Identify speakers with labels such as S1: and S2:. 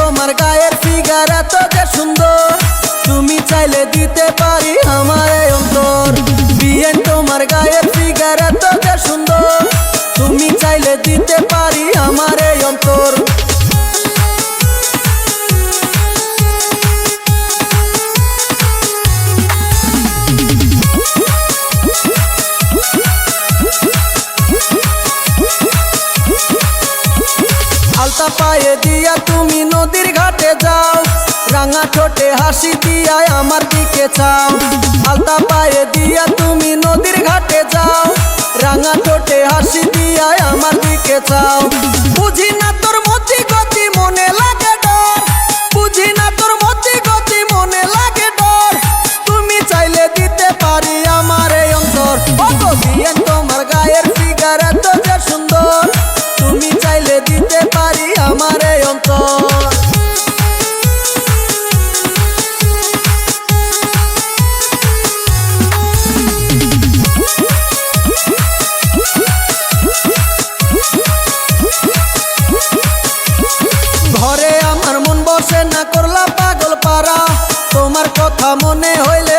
S1: তোমার গায়ের ফিগার এত যে সুন্দর। তুমি চাইলে দিতে পারি আমার অন্তর। বিয়েন তোমার গায়ের ফিগার এত যে সুন্দর। তুমি চাইলে দিতে পারি আমার অন্তর। আলতা পায়ে দিয়া তুমি নদীর ঘাটে যাও। রাঙা ঠোঁটে হাসি দিয়া আমার দিকে চাও। আলতা পায়ে দিয়া তুমি নদীর ঘাটে যাও। রাঙা ঠোঁটে হাসি দিয়া আমার দিকে চাও। বুঝি না বসে না করলা পাগল পারা তোমার কথা মনে হইলে